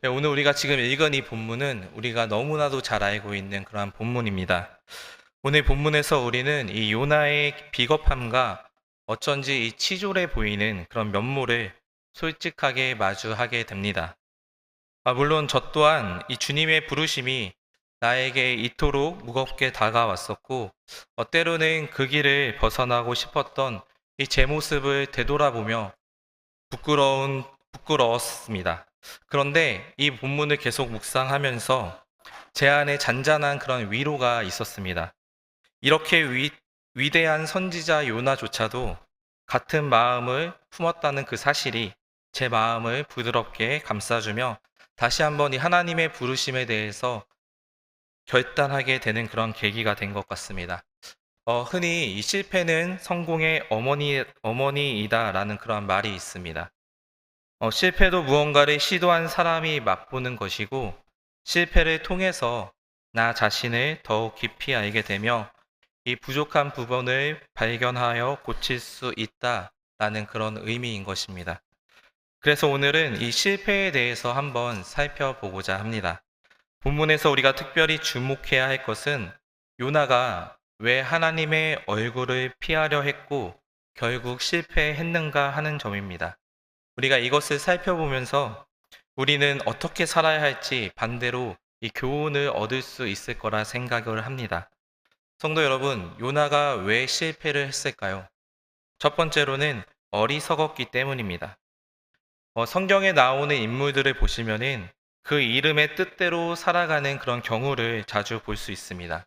네, 오늘 우리가 지금 읽은 이 본문은 우리가 너무나도 잘 알고 있는 그러한 본문입니다. 오늘 본문에서 우리는 이 요나의 비겁함과 어쩐지 이 치졸해 보이는 그런 면모를 솔직하게 마주하게 됩니다. 아, 물론 저 또한 이 주님의 부르심이 나에게 이토록 무겁게 다가왔었고, 어, 때로는 그 길을 벗어나고 싶었던 이 제 모습을 되돌아보며 부끄러운, 부끄러웠습니다. 그런데 이 본문을 계속 묵상하면서 제 안에 잔잔한 그런 위로가 있었습니다. 이렇게 위, 위대한 선지자 요나조차도 같은 마음을 품었다는 그 사실이 제 마음을 부드럽게 감싸주며 다시 한번 이 하나님의 부르심에 대해서 결단하게 되는 그런 계기가 된 것 같습니다. 어, 흔히 이 실패는 성공의 어머니, 어머니이다라는 그런 말이 있습니다. 어, 실패도 무언가를 시도한 사람이 맛보는 것이고, 실패를 통해서 나 자신을 더욱 깊이 알게 되며, 이 부족한 부분을 발견하여 고칠 수 있다라는 그런 의미인 것입니다. 그래서 오늘은 이 실패에 대해서 한번 살펴보고자 합니다. 본문에서 우리가 특별히 주목해야 할 것은 요나가 왜 하나님의 얼굴을 피하려 했고 결국 실패했는가 하는 점입니다. 우리가 이것을 살펴보면서 우리는 어떻게 살아야 할지 반대로 이 교훈을 얻을 수 있을 거라 생각을 합니다. 성도 여러분, 요나가 왜 실패를 했을까요? 첫 번째로는 어리석었기 때문입니다. 어, 성경에 나오는 인물들을 보시면은 그 이름의 뜻대로 살아가는 그런 경우를 자주 볼 수 있습니다.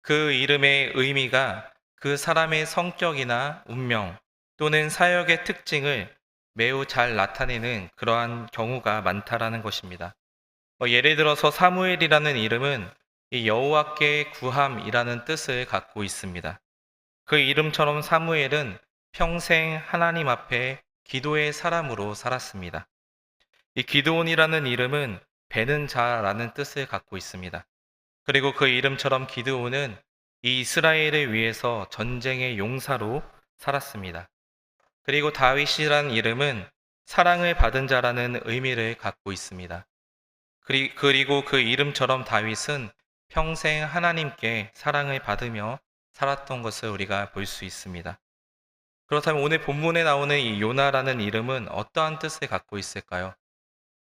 그 이름의 의미가 그 사람의 성격이나 운명 또는 사역의 특징을 매우 잘 나타내는 그러한 경우가 많다라는 것입니다. 어, 예를 들어서 사무엘이라는 이름은 이 여호와께 구함이라는 뜻을 갖고 있습니다. 그 이름처럼 사무엘은 평생 하나님 앞에 기도의 사람으로 살았습니다. 이 기드온이라는 이름은 배는 자라는 뜻을 갖고 있습니다. 그리고 그 이름처럼 기드온은 이 이스라엘을 위해서 전쟁의 용사로 살았습니다. 그리고 다윗이라는 이름은 사랑을 받은 자라는 의미를 갖고 있습니다. 그리- 그리고 그 이름처럼 다윗은 평생 하나님께 사랑을 받으며 살았던 것을 우리가 볼 수 있습니다. 그렇다면 오늘 본문에 나오는 이 요나라는 이름은 어떠한 뜻을 갖고 있을까요?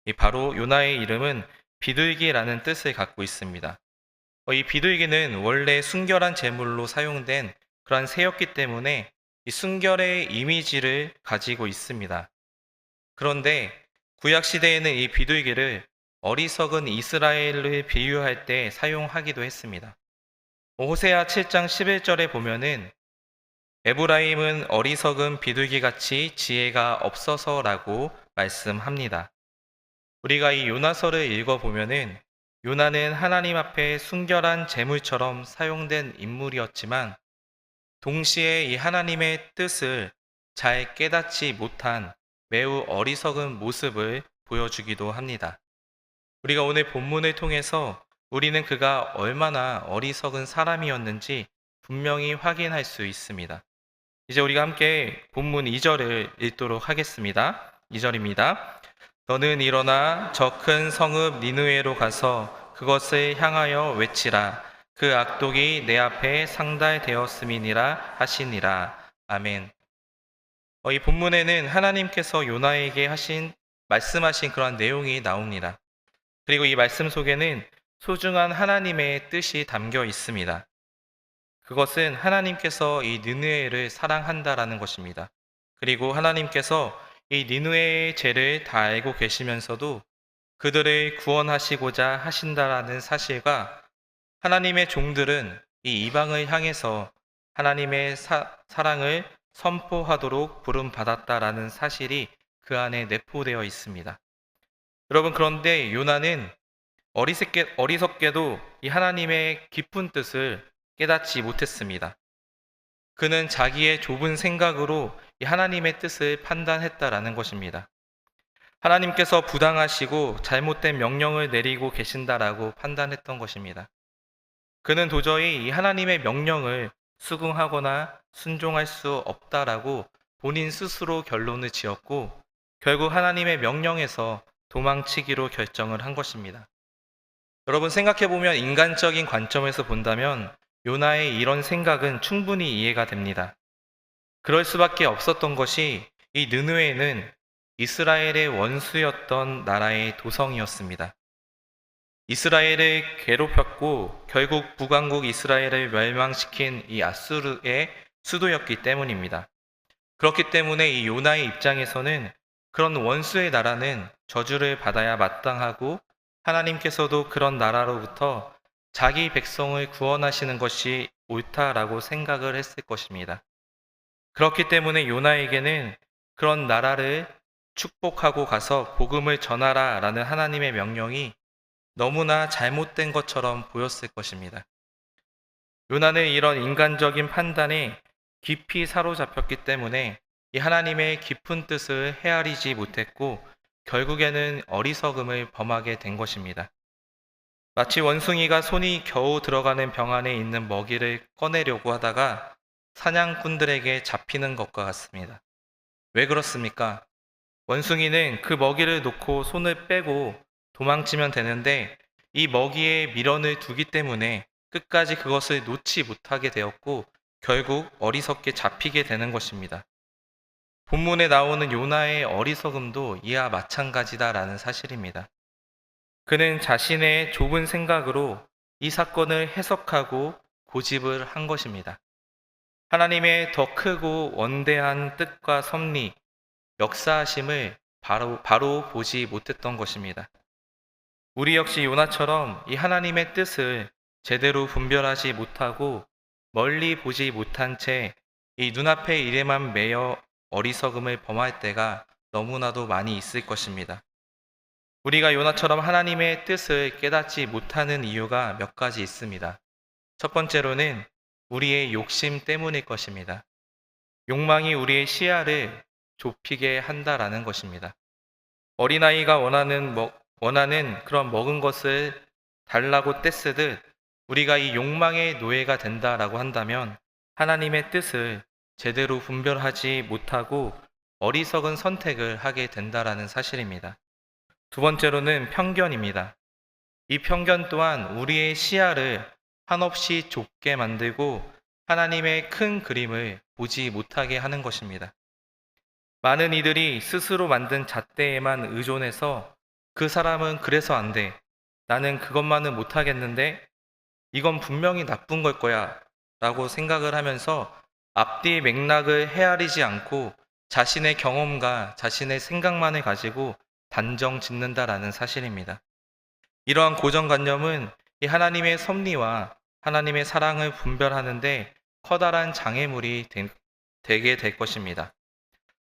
이 바로 요나의 이름은 비둘기라는 뜻을 갖고 있습니다. 어, 이 비둘기는 원래 순결한 제물로 사용된 그러한 새였기 때문에 이 순결의 이미지를 가지고 있습니다. 그런데 구약 시대에는 이 비둘기를 어리석은 이스라엘을 비유할 때 사용하기도 했습니다. 어, 호세아 7장 11절에 보면은 에브라임은 어리석은 비둘기 같이 지혜가 없어서라고 말씀합니다. 우리가 이 요나서를 읽어보면은 요나는 하나님 앞에 순결한 제물처럼 사용된 인물이었지만 동시에 이 하나님의 뜻을 잘 깨닫지 못한 매우 어리석은 모습을 보여주기도 합니다. 우리가 오늘 본문을 통해서 우리는 그가 얼마나 어리석은 사람이었는지 분명히 확인할 수 있습니다. 이제 우리가 함께 본문 2절을 읽도록 하겠습니다. 2절입니다. 너는 일어나 저 큰 성읍 니느웨로 가서 그것을 향하여 외치라. 그 악독이 내 앞에 상달되었음이니라 하시니라. 아멘. 어, 이 본문에는 하나님께서 요나에게 하신 말씀하신 그런 내용이 나옵니다. 그리고 이 말씀 속에는 소중한 하나님의 뜻이 담겨 있습니다. 그것은 하나님께서 이 느느에를 사랑한다라는 것입니다. 그리고 하나님께서 이 니누의 죄를 다 알고 계시면서도 그들을 구원하시고자 하신다라는 사실과 하나님의 종들은 이 이방을 향해서 하나님의 사, 사랑을 선포하도록 부름 받았다라는 사실이 그 안에 내포되어 있습니다. 여러분 그런데 요나는 어리석게, 어리석게도 이 하나님의 깊은 뜻을 깨닫지 못했습니다. 그는 자기의 좁은 생각으로 이 하나님의 뜻을 판단했다라는 것입니다. 하나님께서 부당하시고 잘못된 명령을 내리고 계신다라고 판단했던 것입니다. 그는 도저히 이 하나님의 명령을 수긍하거나 순종할 수 없다라고 본인 스스로 결론을 지었고 결국 하나님의 명령에서 도망치기로 결정을 한 것입니다. 여러분 생각해 보면 인간적인 관점에서 본다면 요나의 이런 생각은 충분히 이해가 됩니다. 그럴 수밖에 없었던 것이 이 느누에는 이스라엘의 원수였던 나라의 도성이었습니다. 이스라엘을 괴롭혔고 결국 북왕국 이스라엘을 멸망시킨 이 아수르의 수도였기 때문입니다. 그렇기 때문에 이 요나의 입장에서는 그런 원수의 나라는 저주를 받아야 마땅하고 하나님께서도 그런 나라로부터 자기 백성을 구원하시는 것이 옳다라고 생각을 했을 것입니다. 그렇기 때문에 요나에게는 그런 나라를 축복하고 가서 복음을 전하라 라는 하나님의 명령이 너무나 잘못된 것처럼 보였을 것입니다. 요나는 이런 인간적인 판단에 깊이 사로잡혔기 때문에 이 하나님의 깊은 뜻을 헤아리지 못했고 결국에는 어리석음을 범하게 된 것입니다. 마치 원숭이가 손이 겨우 들어가는 병 안에 있는 먹이를 꺼내려고 하다가 사냥꾼들에게 잡히는 것과 같습니다. 왜 그렇습니까? 원숭이는 그 먹이를 놓고 손을 빼고 도망치면 되는데 이 먹이에 미련을 두기 때문에 끝까지 그것을 놓지 못하게 되었고 결국 어리석게 잡히게 되는 것입니다. 본문에 나오는 요나의 어리석음도 이와 마찬가지다라는 사실입니다. 그는 자신의 좁은 생각으로 이 사건을 해석하고 고집을 한 것입니다. 하나님의 더 크고 원대한 뜻과 섭리, 역사하심을 바로, 바로 보지 못했던 것입니다. 우리 역시 요나처럼 이 하나님의 뜻을 제대로 분별하지 못하고 멀리 보지 못한 채 이 눈앞의 일에만 매여 어리석음을 범할 때가 너무나도 많이 있을 것입니다. 우리가 요나처럼 하나님의 뜻을 깨닫지 못하는 이유가 몇 가지 있습니다. 첫 번째로는 우리의 욕심 때문일 것입니다. 욕망이 우리의 시야를 좁히게 한다라는 것입니다. 어린아이가 원하는, 먹, 원하는 그런 먹은 것을 달라고 떼쓰듯 우리가 이 욕망의 노예가 된다라고 한다면 하나님의 뜻을 제대로 분별하지 못하고 어리석은 선택을 하게 된다라는 사실입니다. 두 번째로는 편견입니다. 이 편견 또한 우리의 시야를 한없이 좁게 만들고 하나님의 큰 그림을 보지 못하게 하는 것입니다. 많은 이들이 스스로 만든 잣대에만 의존해서 그 사람은 그래서 안 돼. 나는 그것만은 못하겠는데 이건 분명히 나쁜 걸 거야. 라고 생각을 하면서 앞뒤 맥락을 헤아리지 않고 자신의 경험과 자신의 생각만을 가지고 단정 짓는다라는 사실입니다. 이러한 고정관념은 이 하나님의 섭리와 하나님의 사랑을 분별하는데 커다란 장애물이 되, 되게 될 것입니다.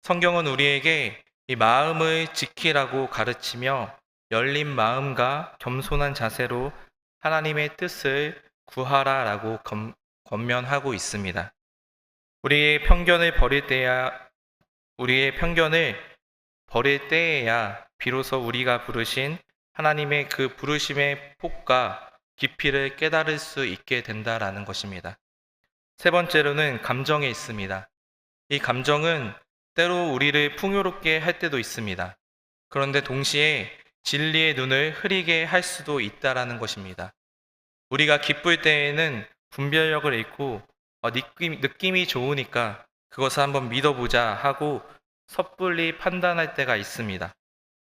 성경은 우리에게 이 마음을 지키라고 가르치며 열린 마음과 겸손한 자세로 하나님의 뜻을 구하라라고 검, 권면하고 있습니다. 우리의 편견을 버릴 때야 우리의 편견을 버릴 때에야 비로소 우리가 부르신 하나님의 그 부르심의 폭과 깊이를 깨달을 수 있게 된다라는 것입니다. 세 번째로는 감정에 있습니다. 이 감정은 때로 우리를 풍요롭게 할 때도 있습니다. 그런데 동시에 진리의 눈을 흐리게 할 수도 있다라는 것입니다. 우리가 기쁠 때에는 분별력을 잃고 어, 느낌, 느낌이 좋으니까 그것을 한번 믿어보자 하고 섣불리 판단할 때가 있습니다.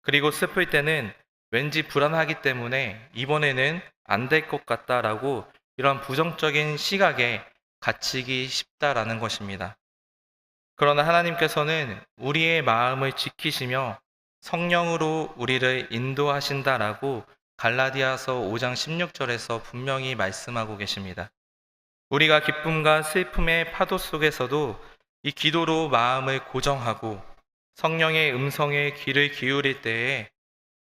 그리고 슬플 때는 왠지 불안하기 때문에 이번에는 안 될 것 같다라고 이런 부정적인 시각에 갇히기 쉽다라는 것입니다. 그러나 하나님께서는 우리의 마음을 지키시며 성령으로 우리를 인도하신다라고 갈라디아서 5장 16절에서 분명히 말씀하고 계십니다. 우리가 기쁨과 슬픔의 파도 속에서도 이 기도로 마음을 고정하고 성령의 음성에 귀를 기울일 때에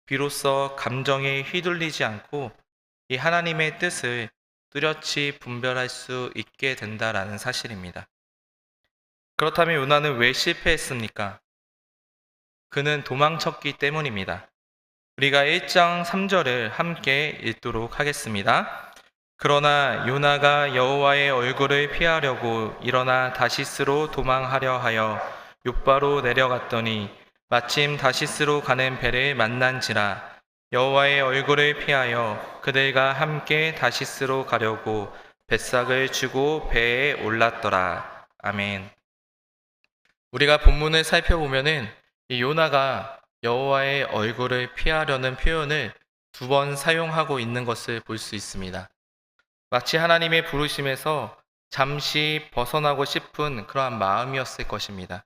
비로소 감정에 휘둘리지 않고 이 하나님의 뜻을 뚜렷이 분별할 수 있게 된다라는 사실입니다. 그렇다면 요나는 왜 실패했습니까? 그는 도망쳤기 때문입니다. 우리가 1장 3절을 함께 읽도록 하겠습니다. 그러나 요나가 여호와의 얼굴을 피하려고 일어나 다시스로 도망하려 하여 요바로 내려갔더니 마침 다시스로 가는 배를 만난지라 여호와의 얼굴을 피하여 그들과 함께 다시스로 가려고 뱃삭을 주고 배에 올랐더라. 아멘. 우리가 본문을 살펴보면은 이 요나가 여호와의 얼굴을 피하려는 표현을 두 번 사용하고 있는 것을 볼 수 있습니다. 마치 하나님의 부르심에서 잠시 벗어나고 싶은 그러한 마음이었을 것입니다.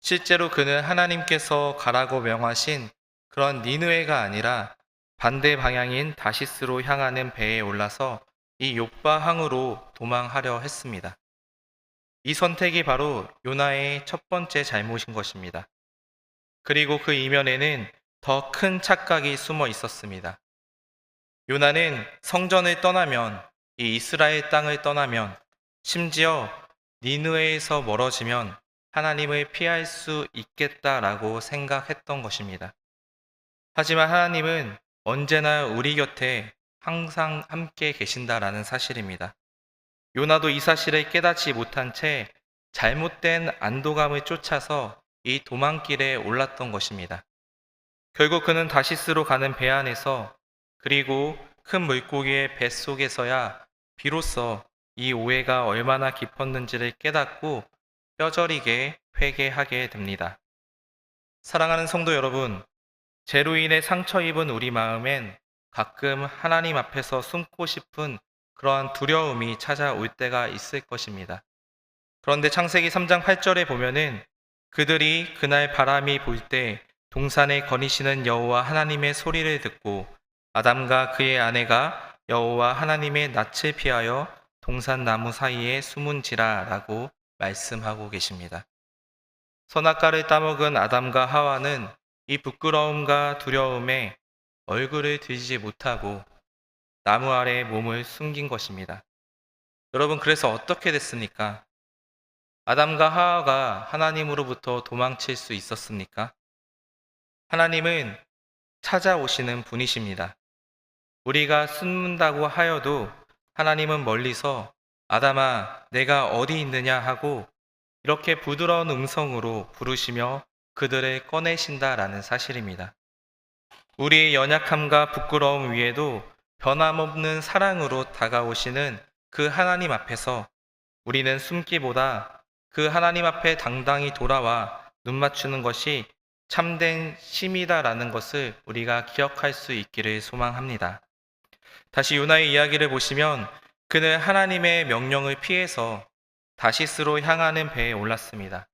실제로 그는 하나님께서 가라고 명하신 그런 니느웨가 아니라 반대 방향인 다시스로 향하는 배에 올라서 이 요빠 항으로 도망하려 했습니다. 이 선택이 바로 요나의 첫 번째 잘못인 것입니다. 그리고 그 이면에는 더 큰 착각이 숨어 있었습니다. 요나는 성전을 떠나면 이 이스라엘 땅을 떠나면 심지어 니느웨에서 멀어지면 하나님을 피할 수 있겠다라고 생각했던 것입니다. 하지만 하나님은 언제나 우리 곁에 항상 함께 계신다라는 사실입니다. 요나도 이 사실을 깨닫지 못한 채 잘못된 안도감을 쫓아서 이 도망길에 올랐던 것입니다. 결국 그는 다시스로 가는 배 안에서 그리고 큰 물고기의 뱃속에서야 비로소 이 오해가 얼마나 깊었는지를 깨닫고 뼈저리게 회개하게 됩니다. 사랑하는 성도 여러분, 죄로 인해 상처 입은 우리 마음엔 가끔 하나님 앞에서 숨고 싶은 그러한 두려움이 찾아올 때가 있을 것입니다. 그런데 창세기 3장 8절에 보면은 그들이 그날 바람이 불 때 동산에 거니시는 여호와 하나님의 소리를 듣고 아담과 그의 아내가 여호와 하나님의 낯을 피하여 동산 나무 사이에 숨은지라라고 말씀하고 계십니다. 선악과를 따먹은 아담과 하와는 이 부끄러움과 두려움에 얼굴을 들지 못하고 나무 아래 몸을 숨긴 것입니다. 여러분, 그래서 어떻게 됐습니까? 아담과 하와가 하나님으로부터 도망칠 수 있었습니까? 하나님은 찾아오시는 분이십니다. 우리가 숨는다고 하여도 하나님은 멀리서 아담아, 내가 어디 있느냐 하고 이렇게 부드러운 음성으로 부르시며 그들을 꺼내신다라는 사실입니다. 우리의 연약함과 부끄러움 위에도 변함없는 사랑으로 다가오시는 그 하나님 앞에서 우리는 숨기보다 그 하나님 앞에 당당히 돌아와 눈 맞추는 것이 참된 심이다라는 것을 우리가 기억할 수 있기를 소망합니다. 다시 요나의 이야기를 보시면 그는 하나님의 명령을 피해서 다시스로 향하는 배에 올랐습니다.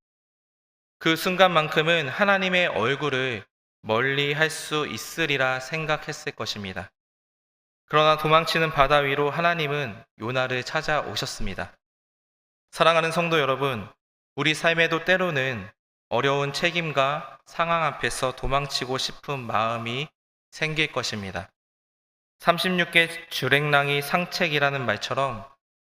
그 순간만큼은 하나님의 얼굴을 멀리 할 수 있으리라 생각했을 것입니다. 그러나 도망치는 바다 위로 하나님은 요나를 찾아오셨습니다. 사랑하는 성도 여러분, 우리 삶에도 때로는 어려운 책임과 상황 앞에서 도망치고 싶은 마음이 생길 것입니다. 36개 주랭랑이 상책이라는 말처럼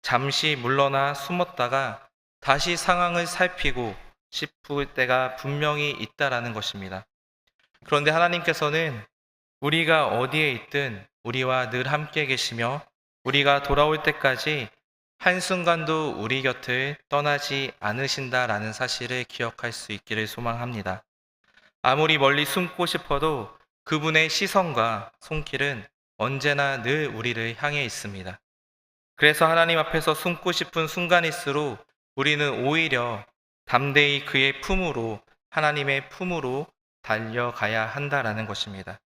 잠시 물러나 숨었다가 다시 상황을 살피고 싶을 때가 분명히 있다라는 것입니다. 그런데 하나님께서는 우리가 어디에 있든 우리와 늘 함께 계시며 우리가 돌아올 때까지 한순간도 우리 곁을 떠나지 않으신다라는 사실을 기억할 수 있기를 소망합니다. 아무리 멀리 숨고 싶어도 그분의 시선과 손길은 언제나 늘 우리를 향해 있습니다. 그래서 하나님 앞에서 숨고 싶은 순간일수록 우리는 오히려 담대히 그의 품으로 하나님의 품으로 달려가야 한다라는 것입니다.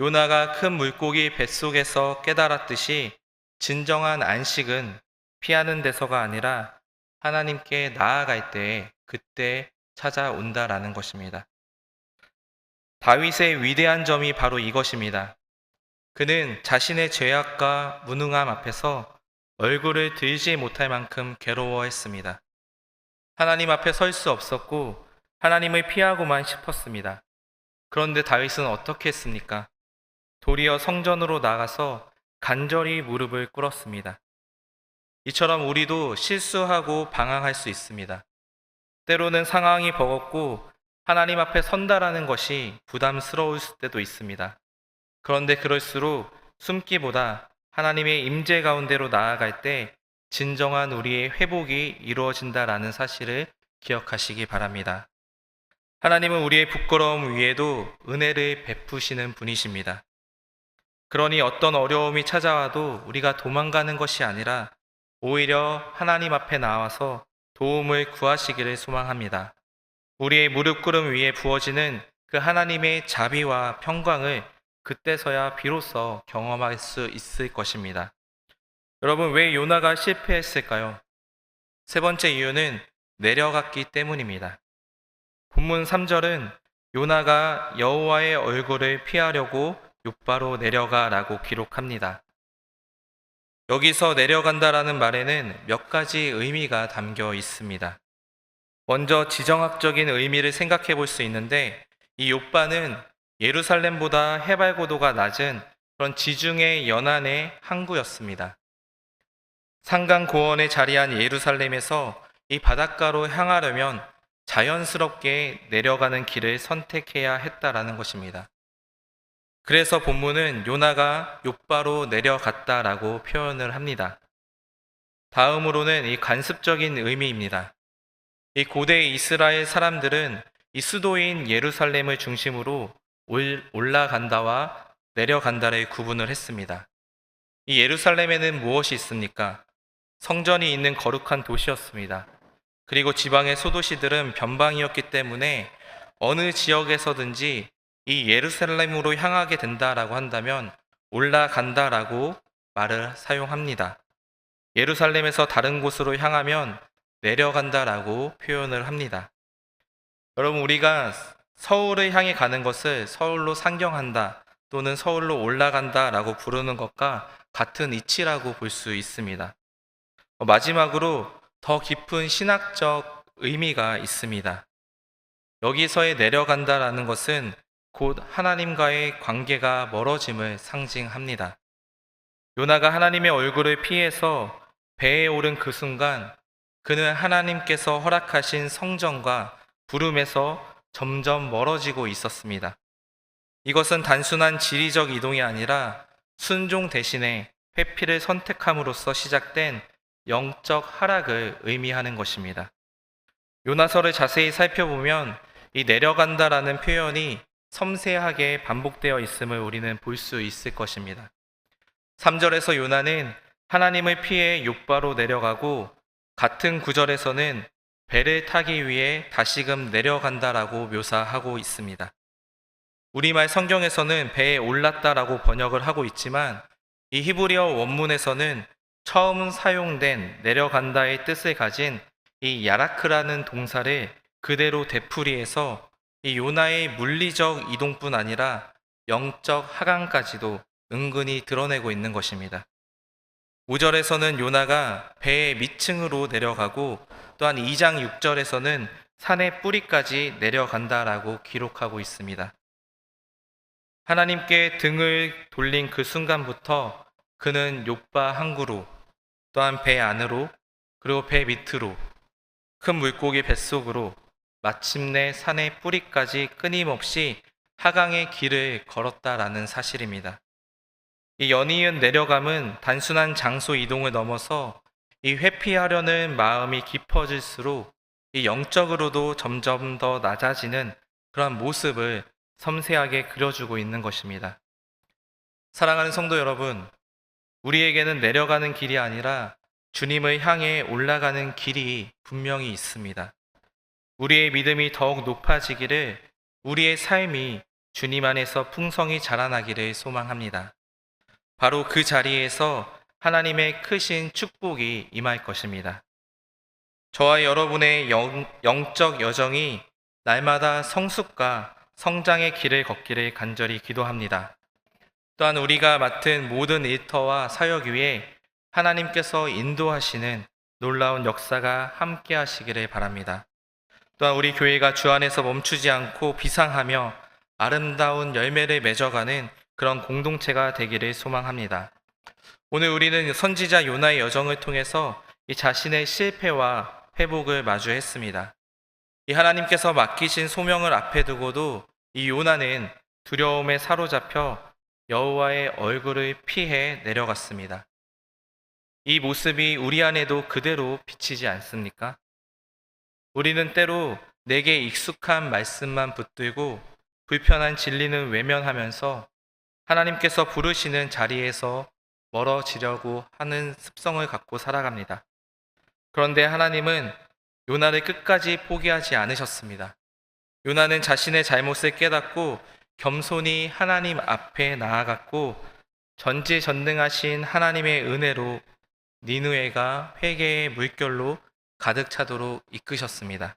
요나가 큰 물고기 뱃속에서 깨달았듯이 진정한 안식은 피하는 데서가 아니라 하나님께 나아갈 때 그때 찾아온다라는 것입니다. 다윗의 위대한 점이 바로 이것입니다. 그는 자신의 죄악과 무능함 앞에서 얼굴을 들지 못할 만큼 괴로워했습니다. 하나님 앞에 설 수 없었고 하나님을 피하고만 싶었습니다. 그런데 다윗은 어떻게 했습니까? 도리어 성전으로 나가서 간절히 무릎을 꿇었습니다. 이처럼 우리도 실수하고 방황할 수 있습니다. 때로는 상황이 버겁고 하나님 앞에 선다라는 것이 부담스러울 때도 있습니다. 그런데 그럴수록 숨기보다 하나님의 임재 가운데로 나아갈 때 진정한 우리의 회복이 이루어진다라는 사실을 기억하시기 바랍니다. 하나님은 우리의 부끄러움 위에도 은혜를 베푸시는 분이십니다. 그러니 어떤 어려움이 찾아와도 우리가 도망가는 것이 아니라 오히려 하나님 앞에 나와서 도움을 구하시기를 소망합니다. 우리의 무릎 꿇음 위에 부어지는 그 하나님의 자비와 평강을 그때서야 비로소 경험할 수 있을 것입니다. 여러분, 왜 요나가 실패했을까요? 세 번째 이유는 내려갔기 때문입니다. 본문 3절은 요나가 여호와의 얼굴을 피하려고 요바로 내려가라고 기록합니다. 여기서 내려간다라는 말에는 몇 가지 의미가 담겨 있습니다. 먼저 지정학적인 의미를 생각해 볼 수 있는데 이 요바는 예루살렘보다 해발 고도가 낮은 그런 지중해 연안의 항구였습니다. 산강 고원에 자리한 예루살렘에서 이 바닷가로 향하려면 자연스럽게 내려가는 길을 선택해야 했다라는 것입니다. 그래서 본문은 요나가 요바로 내려갔다라고 표현을 합니다. 다음으로는 이 간습적인 의미입니다. 이 고대 이스라엘 사람들은 이 수도인 예루살렘을 중심으로 올- 올라간다와 내려간다를 구분을 했습니다. 이 예루살렘에는 무엇이 있습니까? 성전이 있는 거룩한 도시였습니다. 그리고 지방의 소도시들은 변방이었기 때문에 어느 지역에서든지 이 예루살렘으로 향하게 된다라고 한다면 올라간다라고 말을 사용합니다. 예루살렘에서 다른 곳으로 향하면 내려간다라고 표현을 합니다. 여러분, 우리가 서울을 향해 가는 것을 서울로 상경한다 또는 서울로 올라간다라고 부르는 것과 같은 이치라고 볼 수 있습니다. 어, 마지막으로 더 깊은 신학적 의미가 있습니다. 여기서의 내려간다라는 것은 곧 하나님과의 관계가 멀어짐을 상징합니다. 요나가 하나님의 얼굴을 피해서 배에 오른 그 순간 그는 하나님께서 허락하신 성전과 부름에서 점점 멀어지고 있었습니다. 이것은 단순한 지리적 이동이 아니라 순종 대신에 회피를 선택함으로써 시작된 영적 하락을 의미하는 것입니다. 요나서를 자세히 살펴보면 이 내려간다라는 표현이 섬세하게 반복되어 있음을 우리는 볼 수 있을 것입니다. 3절에서 요나는 하나님을 피해 욕바로 내려가고 같은 구절에서는 배를 타기 위해 다시금 내려간다라고 묘사하고 있습니다. 우리말 성경에서는 배에 올랐다라고 번역을 하고 있지만 이 히브리어 원문에서는 처음 사용된 내려간다의 뜻을 가진 이 야라크라는 동사를 그대로 되풀이해서 이 요나의 물리적 이동뿐 아니라 영적 하강까지도 은근히 드러내고 있는 것입니다. 5절에서는 요나가 배의 밑층으로 내려가고 또한 2장 6절에서는 산의 뿌리까지 내려간다라고 기록하고 있습니다. 하나님께 등을 돌린 그 순간부터 그는 요바 항구로 또한 배 안으로 그리고 배 밑으로 큰 물고기 뱃속으로 마침내 산의 뿌리까지 끊임없이 하강의 길을 걸었다라는 사실입니다. 이 연이은 내려감은 단순한 장소 이동을 넘어서 이 회피하려는 마음이 깊어질수록 이 영적으로도 점점 더 낮아지는 그런 모습을 섬세하게 그려주고 있는 것입니다. 사랑하는 성도 여러분, 우리에게는 내려가는 길이 아니라 주님을 향해 올라가는 길이 분명히 있습니다. 우리의 믿음이 더욱 높아지기를 우리의 삶이 주님 안에서 풍성히 자라나기를 소망합니다. 바로 그 자리에서 하나님의 크신 축복이 임할 것입니다. 저와 여러분의 영, 영적 여정이 날마다 성숙과 성장의 길을 걷기를 간절히 기도합니다. 또한 우리가 맡은 모든 일터와 사역 위에 하나님께서 인도하시는 놀라운 역사가 함께 하시기를 바랍니다. 또한 우리 교회가 주 안에서 멈추지 않고 비상하며 아름다운 열매를 맺어가는 그런 공동체가 되기를 소망합니다. 오늘 우리는 선지자 요나의 여정을 통해서 이 자신의 실패와 회복을 마주했습니다. 이 하나님께서 맡기신 소명을 앞에 두고도 이 요나는 두려움에 사로잡혀 여호와의 얼굴을 피해 내려갔습니다. 이 모습이 우리 안에도 그대로 비치지 않습니까? 우리는 때로 내게 익숙한 말씀만 붙들고 불편한 진리는 외면하면서 하나님께서 부르시는 자리에서 멀어지려고 하는 습성을 갖고 살아갑니다. 그런데 하나님은 요나를 끝까지 포기하지 않으셨습니다. 요나는 자신의 잘못을 깨닫고 겸손히 하나님 앞에 나아갔고 전지전능하신 하나님의 은혜로 니누에가 회개의 물결로 가득 차도록 이끄셨습니다.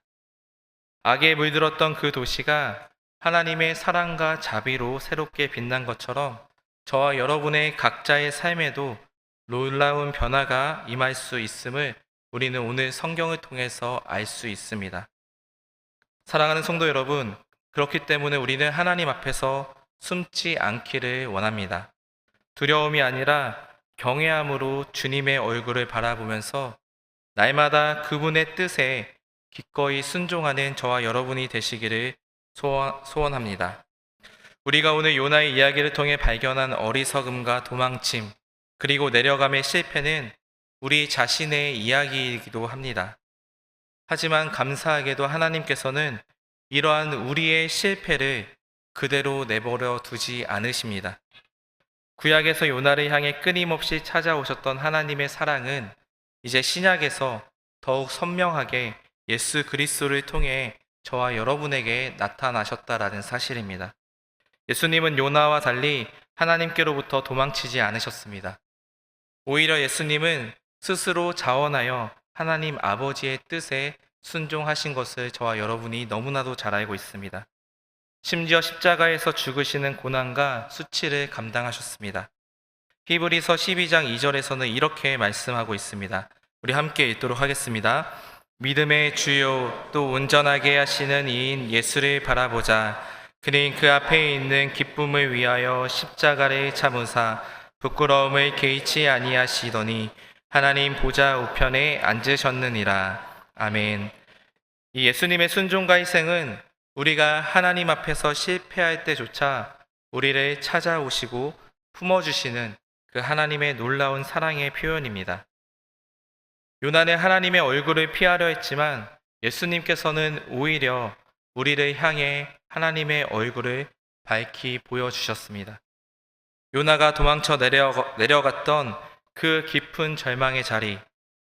악에 물들었던 그 도시가 하나님의 사랑과 자비로 새롭게 빛난 것처럼 저와 여러분의 각자의 삶에도 놀라운 변화가 임할 수 있음을 우리는 오늘 성경을 통해서 알 수 있습니다. 사랑하는 성도 여러분, 그렇기 때문에 우리는 하나님 앞에서 숨지 않기를 원합니다. 두려움이 아니라 경외함으로 주님의 얼굴을 바라보면서 날마다 그분의 뜻에 기꺼이 순종하는 저와 여러분이 되시기를 소원, 소원 합니다. 우리가 오늘 요나의 이야기를 통해 발견한 어리석음과 도망침, 그리고 내려감의 실패는 우리 자신의 이야기이기도 합니다. 하지만 감사하게도 하나님께서는 이러한 우리의 실패를 그대로 내버려 두지 않으십니다. 구약에서 요나를 향해 끊임없이 찾아오셨던 하나님의 사랑은 이제 신약에서 더욱 선명하게 예수 그리스도를 통해 저와 여러분에게 나타나셨다라는 사실입니다. 예수님은 요나와 달리 하나님께로부터 도망치지 않으셨습니다. 오히려 예수님은 스스로 자원하여 하나님 아버지의 뜻에 순종하신 것을 저와 여러분이 너무나도 잘 알고 있습니다. 심지어 십자가에서 죽으시는 고난과 수치를 감당하셨습니다. 히브리서 12장 2절에서는 이렇게 말씀하고 있습니다. 우리 함께 읽도록 하겠습니다. 믿음의 주요 또 온전하게 하시는 이인 예수를 바라보자. 그는 그 앞에 있는 기쁨을 위하여 십자가를 참으사 부끄러움을 개의치 아니하시더니 하나님 보좌 우편에 앉으셨느니라. 아멘. 이 예수님의 순종과 희생은 우리가 하나님 앞에서 실패할 때조차 우리를 찾아오시고 품어주시는 그 하나님의 놀라운 사랑의 표현입니다. 요나는 하나님의 얼굴을 피하려 했지만 예수님께서는 오히려 우리를 향해 하나님의 얼굴을 밝히 보여주셨습니다. 요나가 도망쳐 내려갔던 그 깊은 절망의 자리,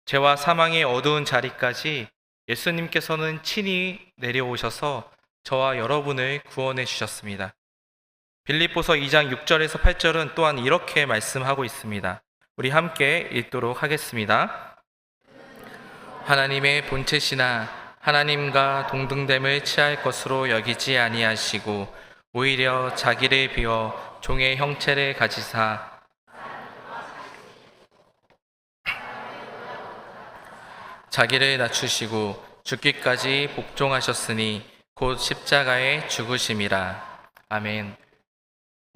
죄와 사망의 어두운 자리까지 예수님께서는 친히 내려오셔서 저와 여러분을 구원해 주셨습니다. 빌립보서 2장 6절에서 8절은 또한 이렇게 말씀하고 있습니다. 우리 함께 읽도록 하겠습니다. 하나님의 본체시나 하나님과 동등됨을 취할 것으로 여기지 아니하시고 오히려 자기를 비워 종의 형체를 가지사 자기를 낮추시고 죽기까지 복종하셨으니 곧 십자가에 죽으심이라. 아멘.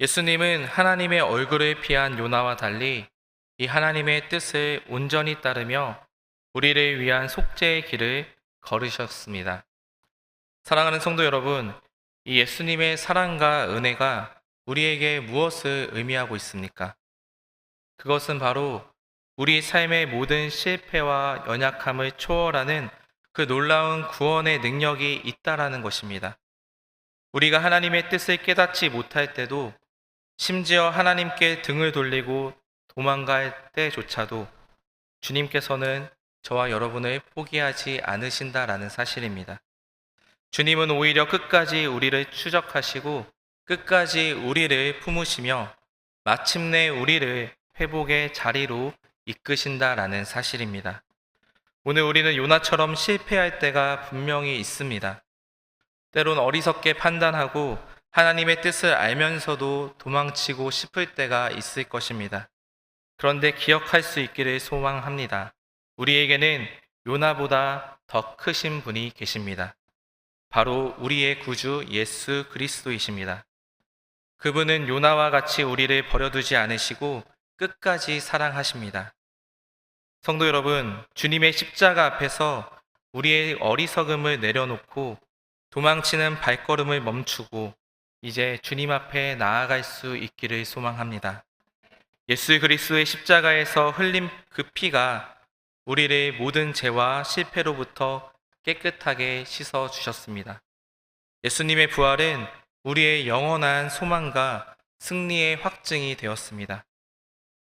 예수님은 하나님의 얼굴을 피한 요나와 달리 이 하나님의 뜻을 온전히 따르며 우리를 위한 속죄의 길을 걸으셨습니다. 사랑하는 성도 여러분, 이 예수님의 사랑과 은혜가 우리에게 무엇을 의미하고 있습니까? 그것은 바로 우리 삶의 모든 실패와 연약함을 초월하는 그 놀라운 구원의 능력이 있다라는 것입니다. 우리가 하나님의 뜻을 깨닫지 못할 때도 심지어 하나님께 등을 돌리고 도망갈 때조차도 주님께서는 저와 여러분을 포기하지 않으신다라는 사실입니다. 주님은 오히려 끝까지 우리를 추적하시고 끝까지 우리를 품으시며 마침내 우리를 회복의 자리로 이끄신다라는 사실입니다. 오늘 우리는 요나처럼 실패할 때가 분명히 있습니다. 때론 어리석게 판단하고 하나님의 뜻을 알면서도 도망치고 싶을 때가 있을 것입니다. 그런데 기억할 수 있기를 소망합니다. 우리에게는 요나보다 더 크신 분이 계십니다. 바로 우리의 구주 예수 그리스도이십니다. 그분은 요나와 같이 우리를 버려두지 않으시고 끝까지 사랑하십니다. 성도 여러분, 주님의 십자가 앞에서 우리의 어리석음을 내려놓고 도망치는 발걸음을 멈추고 이제 주님 앞에 나아갈 수 있기를 소망합니다. 예수 그리스도의 십자가에서 흘린 그 피가 우리를 모든 죄와 실패로부터 깨끗하게 씻어 주셨습니다. 예수님의 부활은 우리의 영원한 소망과 승리의 확증이 되었습니다.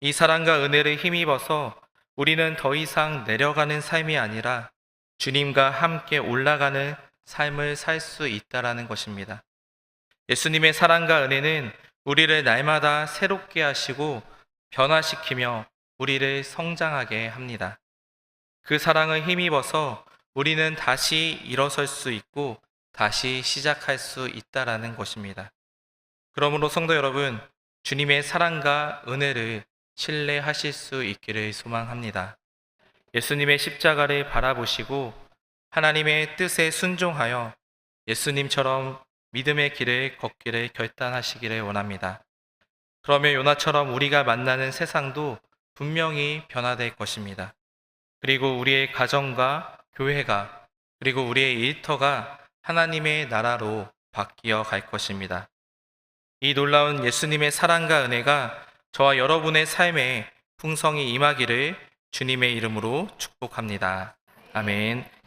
이 사랑과 은혜를 힘입어서 우리는 더 이상 내려가는 삶이 아니라 주님과 함께 올라가는 삶을 살 수 있다라는 것입니다. 예수님의 사랑과 은혜는 우리를 날마다 새롭게 하시고 변화시키며 우리를 성장하게 합니다. 그 사랑을 힘입어서 우리는 다시 일어설 수 있고 다시 시작할 수 있다라는 것입니다. 그러므로 성도 여러분, 주님의 사랑과 은혜를 신뢰하실 수 있기를 소망합니다. 예수님의 십자가를 바라보시고 하나님의 뜻에 순종하여 예수님처럼 믿음의 길을 걷기를 결단하시기를 원합니다. 그러면 요나처럼 우리가 만나는 세상도 분명히 변화될 것입니다. 그리고 우리의 가정과 교회가 그리고 우리의 일터가 하나님의 나라로 바뀌어 갈 것입니다. 이 놀라운 예수님의 사랑과 은혜가 저와 여러분의 삶에 풍성히 임하기를 주님의 이름으로 축복합니다. 아멘.